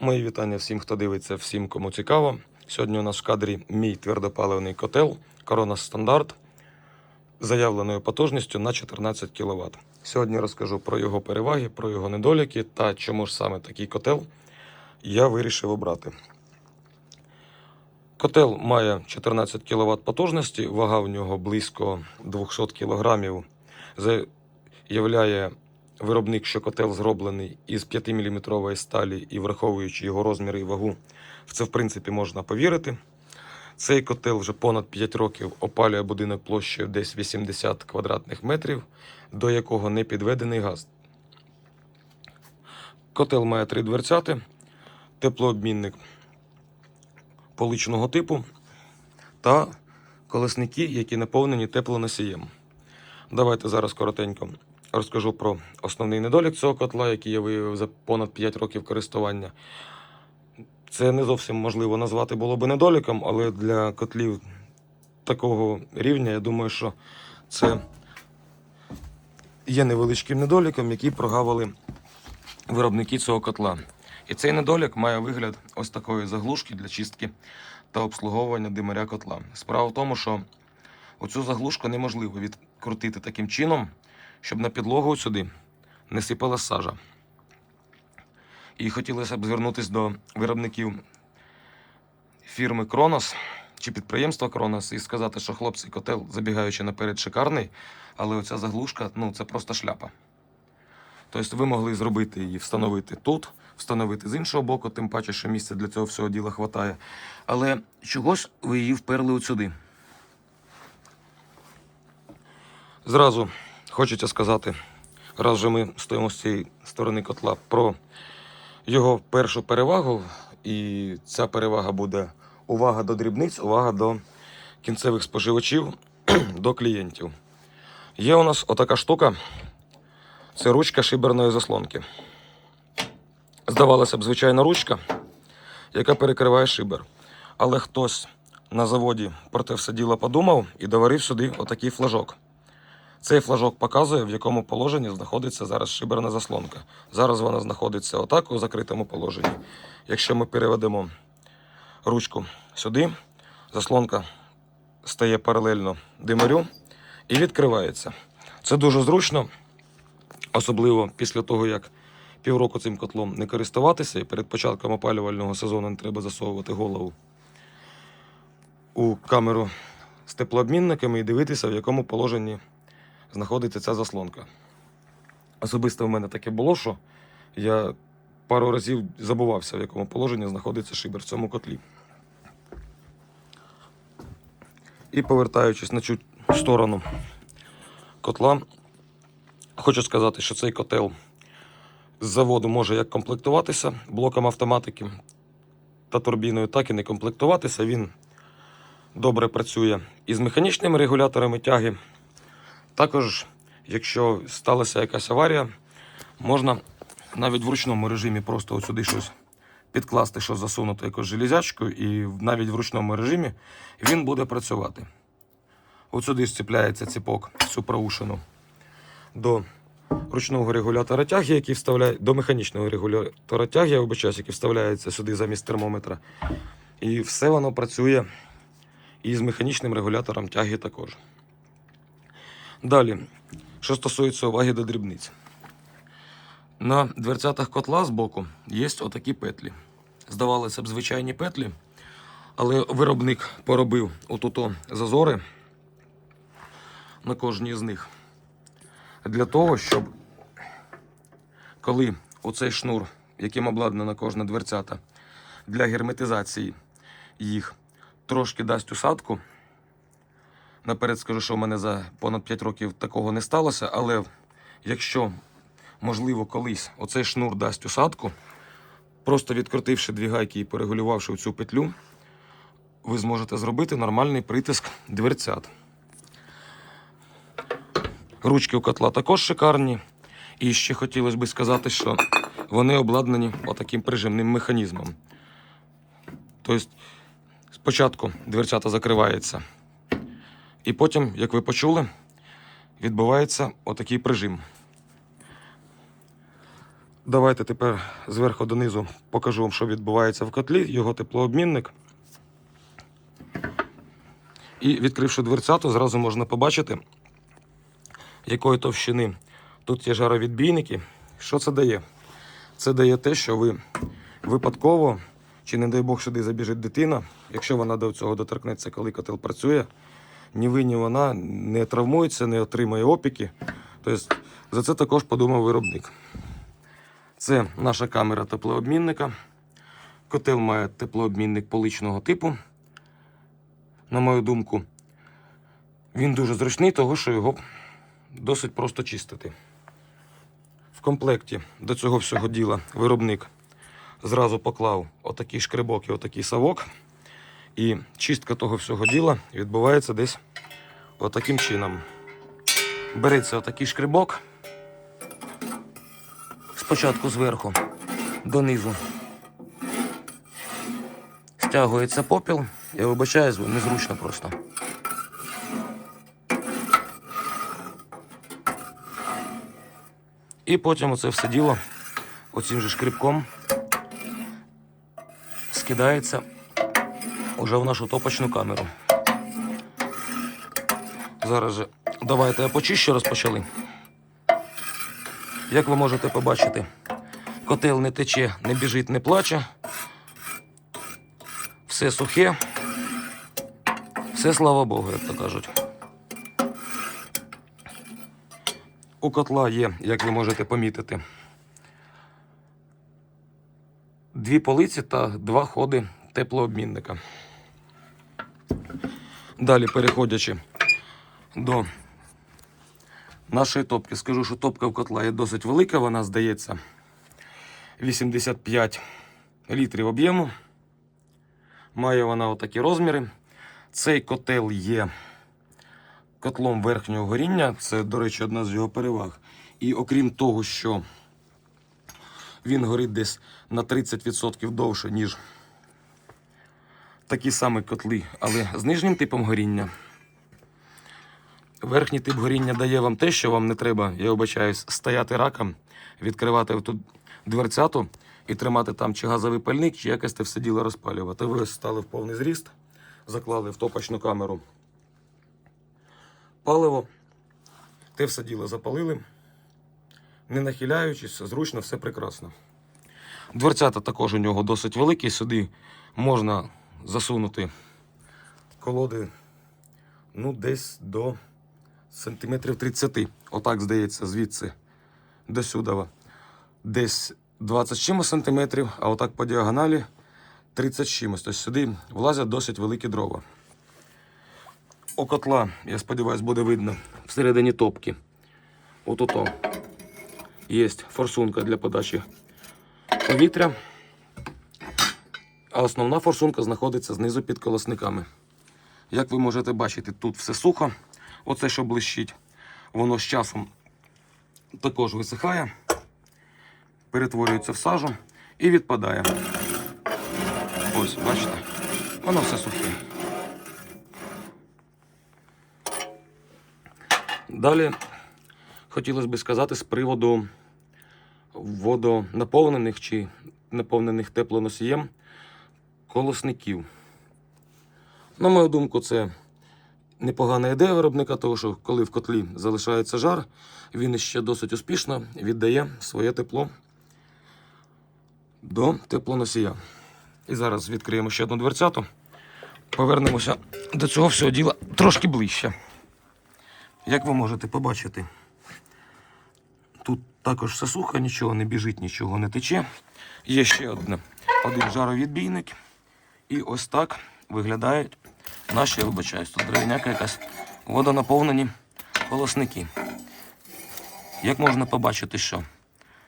Мої вітання всім, хто дивиться, всім, кому цікаво. Сьогодні у нас в кадрі мій твердопаливний котел Corona Стандарт з заявленою потужністю на 14 кВт. Сьогодні розкажу про його переваги, про його недоліки та чому ж саме такий котел я вирішив обрати. Котел має 14 кВт потужності, вага в нього близько 200 кг. Заявляє виробник, що котел зроблений із 5-мм сталі і враховуючи його розміри і вагу, в це в принципі можна повірити. Цей котел вже понад 5 років опалює будинок площею десь 80 квадратних метрів, до якого не підведений газ. Котел має три дверцяти, теплообмінник поличного типу та колесники, які наповнені теплоносієм. Давайте зараз коротенько розкажу про основний недолік цього котла, який я виявив за понад 5 років користування. Це не зовсім можливо назвати було би недоліком, але для котлів такого рівня, я думаю, що це є невеличким недоліком, який прогавили виробники цього котла. І цей недолік має вигляд ось такої заглушки для чистки та обслуговування димаря котла. Справа в тому, що оцю заглушку неможливо відкрутити таким чином, щоб на підлогу сюди не сипала сажа. І хотілося б звернутися до виробників фірми Кронос чи підприємства Кронос і сказати, що хлопці, котел, забігаючи наперед, шикарний, але оця заглушка ну, це просто шляпа. Тобто ви могли зробити її, встановити тут, встановити з іншого боку, тим паче, що місця для цього всього діла хватає. Але чого ж ви її вперли от сюди? Зразу хочеться сказати, раз же ми стоїмо з цієї сторони котла, про його першу перевагу, і ця перевага буде увага до дрібниць, увага до кінцевих споживачів, до клієнтів. Є у нас отака штука, це ручка шиберної заслонки. Здавалося б, звичайна ручка, яка перекриває шибер. Але хтось на заводі про те все діло подумав і доварив сюди отакий флажок. Цей флажок показує, в якому положенні знаходиться зараз шиберна заслонка. Зараз вона знаходиться отак у закритому положенні. Якщо ми переведемо ручку сюди, заслонка стає паралельно димарю і відкривається. Це дуже зручно, особливо після того, як півроку цим котлом не користуватися, і перед початком опалювального сезону не треба засовувати голову у камеру з теплообмінниками і дивитися, в якому положенні знаходиться ця заслонка. Особисто в мене таке було, що я пару разів забувався, в якому положенні знаходиться шибер в цьому котлі. І повертаючись на цю сторону котла, хочу сказати, що цей котел з заводу може як комплектуватися блоком автоматики та турбіною, так і не комплектуватися. Він добре працює із механічними регуляторами тяги. Також, якщо сталася якась аварія, можна навіть в ручному режимі просто от сюди щось підкласти, щось засунути якусь железячку, і навіть в ручному режимі він буде працювати. От сюди зціпляється ціпок, цю проушину до ручного регулятора тяги, який вставляє до механічного регулятора тяги, я вибачаюсь, який вставляється сюди замість термометра. І все воно працює і з механічним регулятором тяги також. Далі, що стосується уваги до дрібниць. На дверцятах котла збоку є отакі петлі. Здавалося б, звичайні петлі, але виробник поробив отуто зазори на кожній з них. Для того, щоб коли оцей шнур, яким обладнана кожна дверцята, для герметизації їх трошки дасть усадку, Наперед скажу, що в мене за понад 5 років такого не сталося, але якщо, можливо, колись оцей шнур дасть усадку, просто відкрутивши дві гайки і перегулювавши цю петлю, ви зможете зробити нормальний притиск дверцят. Ручки у котла також шикарні. І ще хотілося б сказати, що вони обладнані отаким прижимним механізмом. Тобто, спочатку дверцята закриваються. І потім, як ви почули, відбувається отакий прижим. Давайте тепер зверху донизу покажу вам, що відбувається в котлі, його теплообмінник. І відкривши дверцяту, зразу можна побачити, якої товщини тут є жаровідбійники. Що це дає? Це дає те, що ви випадково, чи не дай Бог сюди забіжить дитина, якщо вона до цього доторкнеться, коли котел працює, ні ви, ні вона не травмується, не отримає опіки. Тобто за це також подумав виробник. Це наша камера теплообмінника. Котел має теплообмінник поличного типу. На мою думку, він дуже зручний, того що його досить просто чистити. В комплекті до цього всього діла виробник зразу поклав отакий шкребок і отакий совок. І чистка того всього діла відбувається десь отаким чином. Береться отакий шкребок. Спочатку зверху донизу. Стягується попіл. Я вибачаюсь, бо незручно просто. І потім оце все діло оцим же шкребком скидається уже в нашу топочну камеру. Зараз же давайте я почищу розпочали. Як ви можете побачити, котел не тече, не біжить, не плаче. Все сухе. Все слава Богу, як то кажуть. У котла є, як ви можете помітити, дві полиці та два ходи теплообмінника. Далі, переходячи до нашої топки, скажу, що топка в котла є досить велика, вона здається 85 літрів об'єму. Має вона отакі розміри. Цей котел є котлом верхнього горіння. Це, до речі, одна з його переваг. І окрім того, що він горить десь на 30% довше, ніж такі самі котли, але з нижнім типом горіння. Верхній тип горіння дає вам те, що вам не треба, я вибачаюсь, стояти раком, відкривати ту дверцяту і тримати там чи газовий пальник, чи якось те все діло розпалювати. Ви стали в повний зріст, заклали в топочну камеру паливо, те все діло запалили, не нахиляючись, зручно, все прекрасно. Дверцята також у нього досить великі, сюди можна засунути колоди ну, десь до сантиметрів 30. Отак, здається, звідси до сюди. Десь 20 з чимось сантиметрів, а отак по діагоналі 30 з чимось. Тобто сюди влазять досить великі дрова. У котла, я сподіваюся, буде видно всередині топки. От-ото є форсунка для подачі повітря. А основна форсунка знаходиться знизу під колосниками. Як ви можете бачити, тут все сухо. Оце, що блищить, воно з часом також висихає, перетворюється в сажу і відпадає. Ось, бачите, воно все сухе. Далі хотілося б сказати з приводу водонаповнених чи наповнених теплоносієм колосників. На мою думку, це непогана ідея виробника, тому що коли в котлі залишається жар, він ще досить успішно віддає своє тепло до теплоносія. І зараз відкриємо ще одну дверцяту. Повернемося до цього всього діла трошки ближче. Як ви можете побачити, тут також все сухо, нічого не біжить, нічого не тече. Є ще одне, один жаровідбійник. І ось так виглядають наші, я вибачаюсь, тут деревняка якась водонаповнені колосники. Як можна побачити, що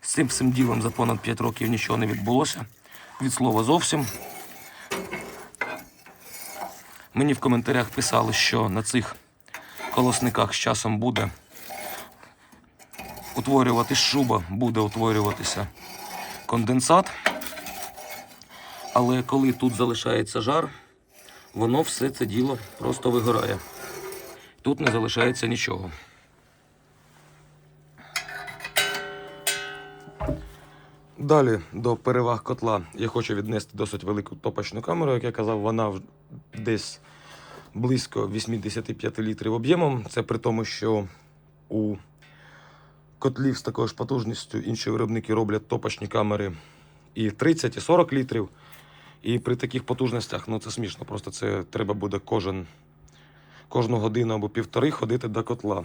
з цим всім ділом за понад 5 років нічого не відбулося. Від слова зовсім. Мені в коментарях писали, що на цих колосниках з часом буде утворюватись шуба, буде утворюватися конденсат. Але коли тут залишається жар, воно все це діло просто вигорає. Тут не залишається нічого. Далі до переваг котла я хочу віднести досить велику топочну камеру, як я казав, вона десь близько 85 літрів об'ємом. Це при тому, що у котлів з такою ж потужністю інші виробники роблять топочні камери і 30, і 40 літрів. І при таких потужностях ну це смішно. Просто це треба буде кожен, кожну годину або півтори ходити до котла.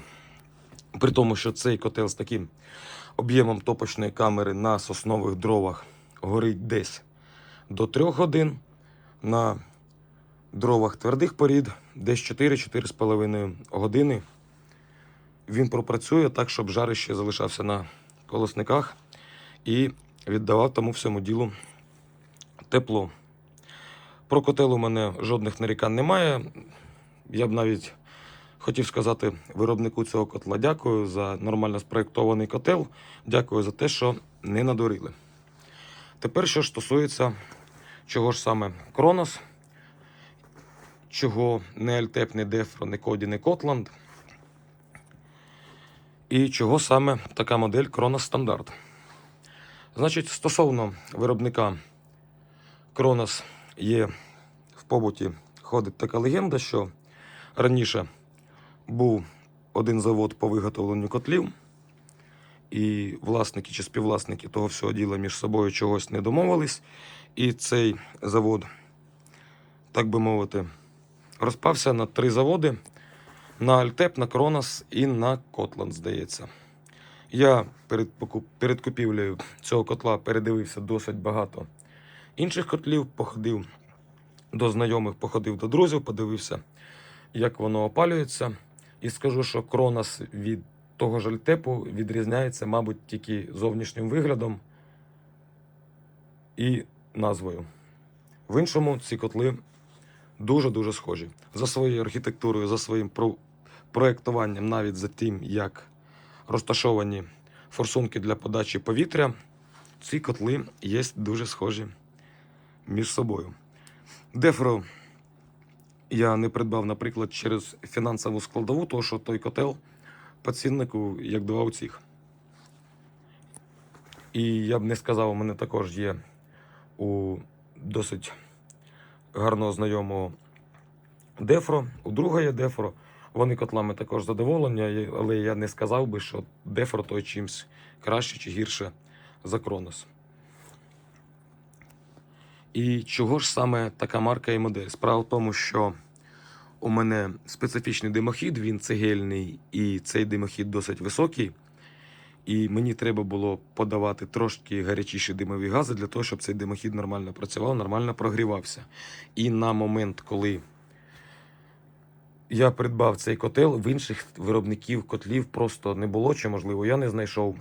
При тому, що цей котел з таким об'ємом топочної камери на соснових дровах горить десь до 3 годин. На дровах твердих порід десь 4-4,5 години. Він пропрацює так, щоб жарище залишався на колосниках і віддавав тому всьому ділу тепло. Про котел у мене жодних нарікань немає. Я б навіть хотів сказати виробнику цього котла дякую за нормально спроєктований котел. Дякую за те, що не надурили. Тепер, що стосується чого ж саме Кронос, чого не Альтеп, не Дефро, не Коді, не Котланд. І чого саме така модель Кронос Стандарт. Значить, стосовно виробника Кронос є в побуті ходить така легенда, що раніше був один завод по виготовленню котлів, і власники чи співвласники того всього діла між собою чогось не домовились. І цей завод, так би мовити, розпався на три заводи: на Альтеп, на Кронос і на Котланд, здається. Я перед, перед купівлею цього котла передивився досить багато інших котлів, походив до знайомих, походив до друзів, подивився, як воно опалюється. І скажу, що Кронос від того ж Альтепу відрізняється, мабуть, тільки зовнішнім виглядом і назвою. В іншому ці котли дуже-дуже схожі. За своєю архітектурою, за своїм про- проєктуванням, навіть за тим, як розташовані форсунки для подачі повітря, ці котли є дуже схожі між собою. Дефро я не придбав, наприклад, через фінансову складову, тому що той котел по ціннику як два у цих. І я б не сказав, у мене також є у досить гарного знайомого Дефро, у друга є Дефро. Вони котлами також задоволені, але я не сказав би, що Дефро той чимсь краще чи гірше за Кронос. І чого ж саме така марка і модель? Справа в тому, що у мене специфічний димохід, він цегельний, і цей димохід досить високий. І мені треба було подавати трошки гарячіші димові гази для того, щоб цей димохід нормально працював, нормально прогрівався. І на момент, коли я придбав цей котел, в інших виробників котлів просто не було, чи можливо, я не знайшов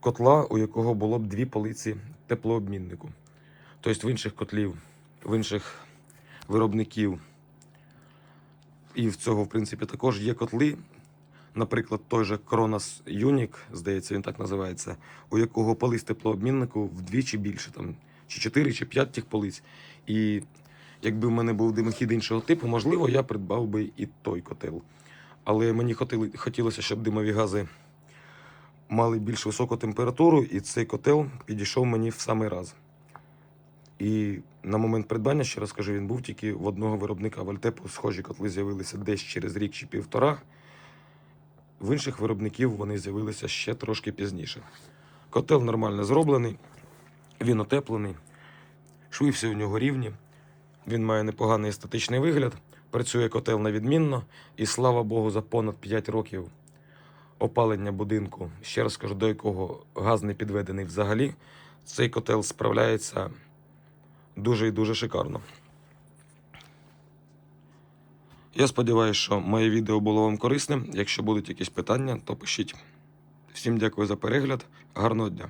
котла, у якого було б дві полиці теплообміннику. Тобто в інших котлів, в інших виробників, і в цього, в принципі, також є котли. Наприклад, той же Кронос Юнік, здається, він так називається, у якого полиць теплообміннику вдвічі більше, там, чи 4, чи 5 тих полиць. І якби в мене був димохід іншого типу, можливо, я придбав би і той котел. Але мені хотілося, щоб димові гази мали більш високу температуру, і цей котел підійшов мені в самий раз. І на момент придбання, ще раз кажу, він був тільки в одного виробника в Альтепу. Схожі котли з'явилися десь через рік чи півтора. В інших виробників вони з'явилися ще трошки пізніше. Котел нормально зроблений, він утеплений, шви всі у нього рівні. Він має непоганий естетичний вигляд. Працює котел на відмінно, і слава Богу, за понад 5 років опалення будинку, ще раз кажу, до якого газ не підведений взагалі, цей котел справляється дуже і дуже шикарно. Я сподіваюся, що моє відео було вам корисним. Якщо будуть якісь питання, то пишіть. Всім дякую за перегляд. Гарного дня!